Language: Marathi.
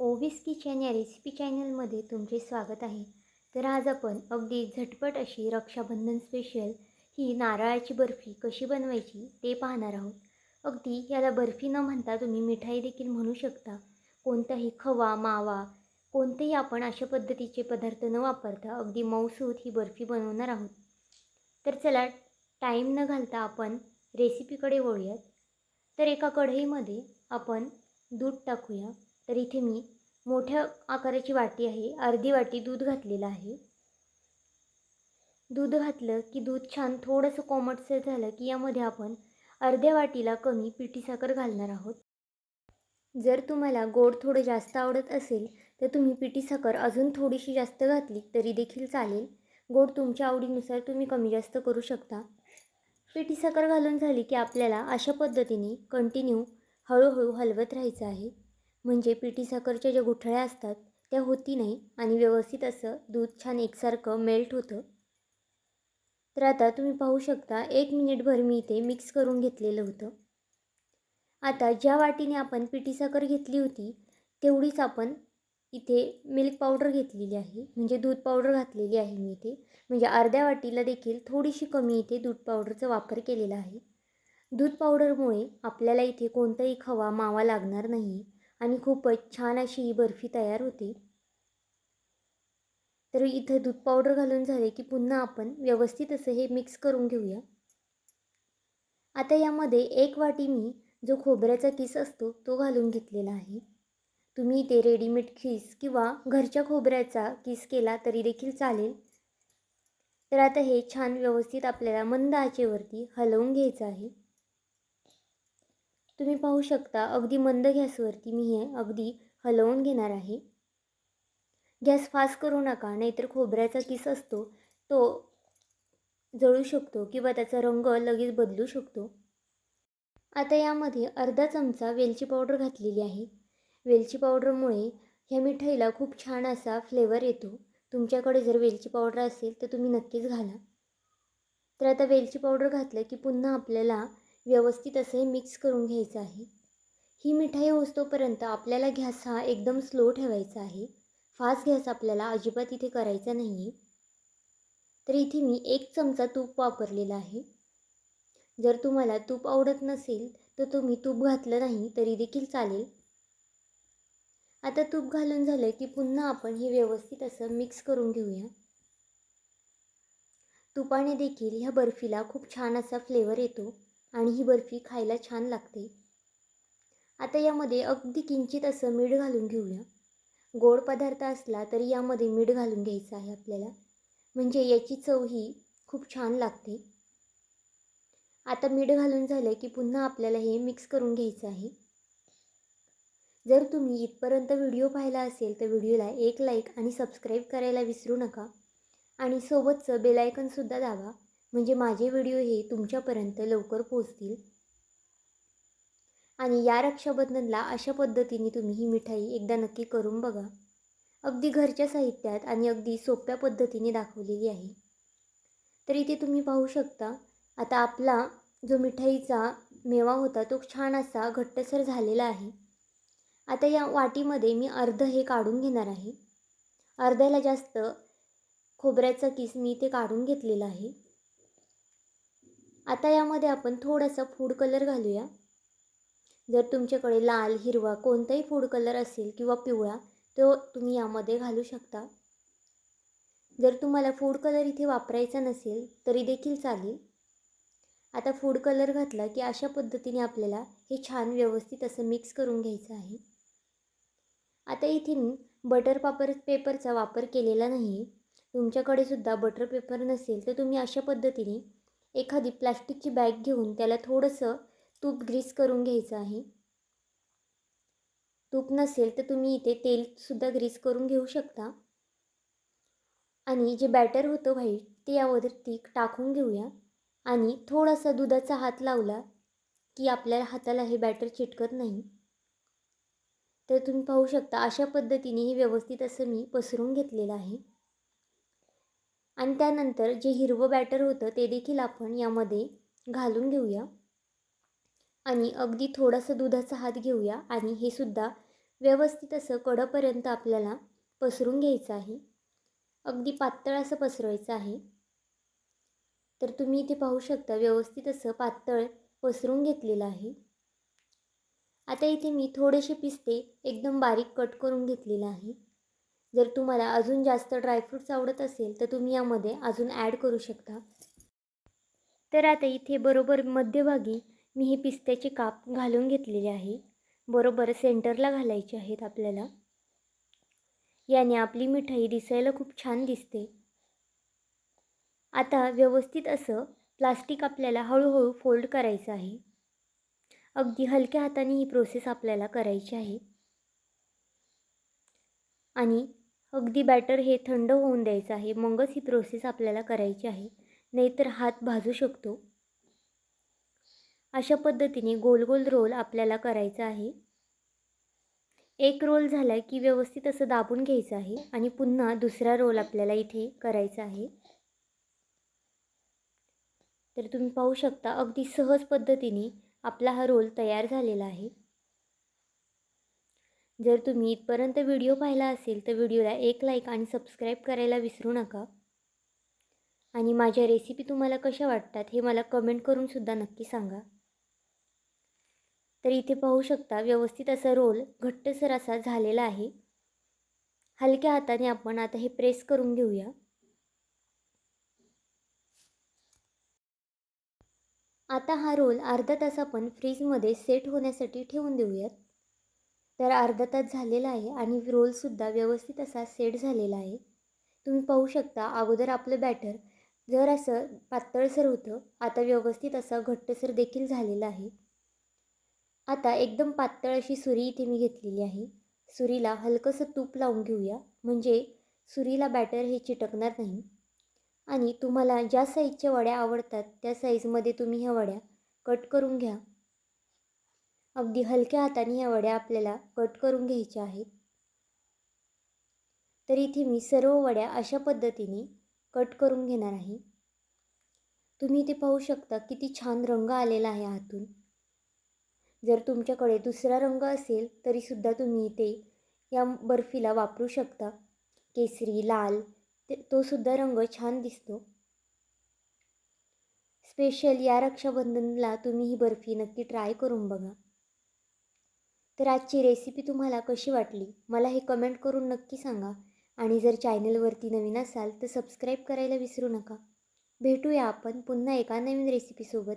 ओविस किचन या रेसिपी चॅनलमध्ये तुमचे स्वागत आहे. तर आज आपण अगदी झटपट अशी रक्षाबंधन स्पेशल ही नारळाची बर्फी कशी बनवायची ते पाहणार आहोत. अगदी याला बर्फी न म्हणता तुम्ही मिठाई देखील म्हणू शकता. कोणताही खवा मावा कोणतेही आपण अशा पद्धतीचे पदार्थ न वापरता अगदी मऊसूत ही बर्फी बनवणार आहोत. तर चला टाईम न घालता आपण रेसिपीकडे वळूयात. तर एका कढईमध्ये आपण दूध टाकूया. तर इथे मी मोठ्या आकाराची वाटी आहे अर्धी वाटी दूध घातलेलं आहे. दूध घातलं की दूध छान थोडंसं कोमटसर झालं की यामध्ये आपण अर्ध्या वाटीला कमी पिठी साखर घालणार आहोत. जर तुम्हाला गोड थोडं जास्त आवडत असेल तर तुम्ही पिठी साखर अजून थोडीशी जास्त घातली तरी देखील चालेल. गोड तुमच्या आवडीनुसार तुम्ही कमी जास्त करू शकता. पिठी साखर घालून झाली की आपल्याला अशा पद्धतीने कंटिन्यू हळूहळू हलवत राहायचं आहे. म्हणजे पिठी साखरच्या ज्या गुठळ्या असतात त्या होती नाही आणि व्यवस्थित असं दूध छान एकसारखं मेल्ट होतं. तर आता तुम्ही पाहू शकता एक मिनिटभर मी इथे मिक्स करून घेतलेलं होतं. आता ज्या वाटीने आपण पिठी साखर घेतली होती तेवढीच आपण इथे मिल्क पावडर घेतलेली आहे. म्हणजे दूध पावडर घातलेली आहे मी इथे. म्हणजे अर्ध्या वाटीला देखील थोडीशी कमी इथे दूध पावडरचा वापर केलेला आहे. दूध पावडरमुळे आपल्याला इथे कोणताही खवा मावा लागणार नाही. आणि खूपच छान अशी ही बर्फी तयार होते. तर इथं दूध पावडर घालून झाले की पुन्हा आपण व्यवस्थित असं हे मिक्स करून घेऊया. आता यामध्ये एक वाटी मी जो खोबऱ्याचा किस असतो तो घालून घेतलेला आहे. तुम्ही इथे रेडीमेड किस किंवा घरच्या खोबऱ्याचा किस केला तरी देखील चालेल. तर आता हे छान व्यवस्थित आपल्याला मंद आचेवरती हलवून घ्यायचं आहे. तुम्ही पाहू शकता अगदी मंद गॅसवरती मी हे अगदी हलवून घेणार आहे. गॅस फास्ट करू नका नाहीतर खोबऱ्याचा किस असतो तो जळू शकतो किंवा त्याचा रंग लगेच बदलू शकतो. आता यामध्ये अर्धा चमचा वेलची पावडर घातलेली आहे. वेलची पावडरमुळे ह्या मिठाईला खूप छान असा फ्लेवर येतो. तुमच्याकडे जर वेलची पावडर असेल तर तुम्ही नक्कीच घाला. तर आता वेलची पावडर घातलं की पुन्हा आपल्याला व्यवस्थित असं हे मिक्स करून घ्यायचं आहे. ही मिठाई होतोपर्यंत आपल्याला गॅस हा एकदम स्लो ठेवायचा आहे. फास्ट गॅस आपल्याला अजिबात इथे करायचा नाही आहे तर इथे मी एक चमचा तूप वापरलेला आहे. जर तुम्हाला तूप आवडत नसेल तर तुम्ही तूप घातलं नाही तरी देखील चालेल. आता तूप घालून झालं की पुन्हा आपण हे व्यवस्थित असं मिक्स करून घेऊया. तुपाने देखील ह्या बर्फीला खूप छान असा फ्लेवर येतो. आणि ही बर्फी खायला छान लागते. आता यामध्ये अगदी किंचित असं मीठ घालून घेऊया. गोड पदार्थ असला तरी यामध्ये मीठ घालून घ्यायचं आहे आपल्याला. म्हणजे याची चव ही खूप छान लागते. आता मीठ घालून झालं की पुन्हा आपल्याला हे मिक्स करून घ्यायचं आहे. जर तुम्ही इथपर्यंत व्हिडिओ पाहिला असेल तर व्हिडिओला एक लाईक आणि सबस्क्राईब करायला विसरू नका. आणि सोबतचं बेलायकनसुद्धा दाबा. म्हणजे माझे व्हिडिओ हे तुमच्यापर्यंत लवकर पोचतील आणि या रक्षाबंधनला अशा पद्धतीने तुम्ही ही मिठाई एकदा नक्की करून बघा. अगदी घरच्या साहित्यात आणि अगदी सोप्या पद्धतीने दाखवलेली आहे. तर इथे तुम्ही पाहू शकता आता आपला जो मिठाईचा मेवा होता तो छान असा घट्टसर झालेला आहे. आता या वाटीमध्ये मी अर्ध हे काढून घेणार आहे. अर्ध्याला जास्त खोबऱ्याचा किस मी इथे काढून घेतलेला आहे. आता यामध्ये आपण थोडासा फूड कलर घालूया. जर तुमच्याकडे लाल हिरवा कोणताही फूड कलर असेल किंवा पिवळा तो तुम्ही यामध्ये घालू शकता. जर तुम्हाला फूड कलर इथे वापरायचा नसेल तरी देखील चालेल. आता फूड कलर घातला की अशा पद्धतीने आपल्याला हे छान व्यवस्थित असं मिक्स करून घ्यायचं आहे. आता इथे मी बटर पापर पेपरचा वापर केलेला नाही तुमच्याकडे सुद्धा बटर पेपर नसेल तर तुम्ही अशा पद्धतीने एखादी प्लॅस्टिकची बॅग घेऊन त्याला थोडंसं तूप ग्रीस करून घ्यायचं आहे. तूप नसेल तर तुम्ही इथे तेलसुद्धा ग्रीस करून घेऊ शकता. आणि जे बॅटर होतं व्हाईट ते यावरती टाकून घेऊया. आणि थोडासा दुधाचा हात लावला की आपल्या हाताला हे बॅटर चिटकत नाही. तर तुम्ही पाहू शकता अशा पद्धतीने हे व्यवस्थित असं मी पसरून घेतलेलं आहे. आणि त्यानंतर जे हिरवं बॅटर होतं ते देखील आपण यामध्ये घालून घेऊया. आणि अगदी थोडासा दुधाचा हात घेऊया आणि हे सुद्धा व्यवस्थित असं कडपर्यंत आपल्याला पसरून घ्यायचं आहे. अगदी पातळ असं पसरवायचं आहे. तर तुम्ही इथे पाहू शकता व्यवस्थित असं पातळ पसरून घेतलेलं आहे. आता इथे मी थोडेसे पिस्ते एकदम बारीक कट करून घेतलेलं आहे. जर तुम्हाला अजून जास्त ड्रायफ्रूट्स आवडत असेल तर तुम्ही यामध्ये अजून ॲड करू शकता. तर आता इथे बरोबर मध्यभागी मी हे पिस्त्याचे काप घालून घेतलेले आहे. बरोबर सेंटरला घालायचे आहेत आपल्याला. याने आपली मिठाई दिसायला खूप छान दिसते. आता व्यवस्थित असं प्लास्टिक आपल्याला हळूहळू फोल्ड करायचं आहे. अगदी हलक्या हाताने ही प्रोसेस आपल्याला करायची आहे. आणि अगदी बॅटर हे थंड होऊन द्यायचं आहे. मगच ही प्रोसेस आपल्याला करायची आहे. नाहीतर हात भाजू शकतो. अशा पद्धतीने गोल गोल रोल आपल्याला करायचा आहे. एक रोल झाला की व्यवस्थित असं दाबून घ्यायचं आहे आणि पुन्हा दुसरा रोल आपल्याला इथे करायचा आहे. तर तुम्ही पाहू शकता अगदी सहज पद्धतीने आपला हा रोल तयार झालेला आहे. जर तुम्ही इथपर्यंत व्हिडिओ पाहिला असेल तर व्हिडिओला एक लाईक आणि सबस्क्राईब करायला विसरू नका. आणि माझ्या रेसिपी तुम्हाला कशा वाटतात हे मला कमेंट करूनसुद्धा नक्की सांगा. तर इथे पाहू शकता व्यवस्थित असा रोल घट्टसर असा झालेला आहे. हलक्या हाताने आपण आता हे प्रेस करून घेऊया. आता हा रोल अर्धा तास आपण फ्रीजमध्ये सेट होण्यासाठी ठेवून देऊयात. तर अर्धा तास झालेला आहे आणि रोलसुद्धा व्यवस्थित असा सेट झालेला आहे. तुम्ही पाहू शकता अगोदर आपलं बॅटर जर असं पातळसर होतं आता व्यवस्थित असं घट्टसर देखील झालेलं आहे. आता एकदम पातळ अशी सुरी इथे मी घेतलेली आहे. सुरीला हलकंसं तूप लावून घेऊया म्हणजे सुरीला बॅटर हे चिटकणार नाही. आणि तुम्हाला ज्या साईजच्या वड्या आवडतात त्या साईजमध्ये तुम्ही ह्या वड्या कट करून घ्या. अगदी हलक्या हाताने ह्या वड्या आपल्याला कट करून घ्यायच्या आहेत. तर इथे मी सर्व वड्या अशा पद्धतीने कट करून घेणार आहे. तुम्ही इथे पाहू शकता किती छान रंग आलेला आहे हातून जर तुमच्याकडे दुसरा रंग असेल तरीसुद्धा तुम्ही इथे या बर्फीला वापरू शकता. केसरी लाल ते तोसुद्धा रंग छान दिसतो. स्पेशल या रक्षाबंधनला तुम्ही ही बर्फी नक्की ट्राय करून बघा. तर आजची रेसिपी तुम्हाला कशी वाटली? मला हे कमेंट करून नक्की सांगा. आणि जर चॅनलवरती नवीन असाल तर सबस्क्राईब करायला विसरू नका. भेटूया आपण पुन्हा एका नवीन रेसिपीसोबत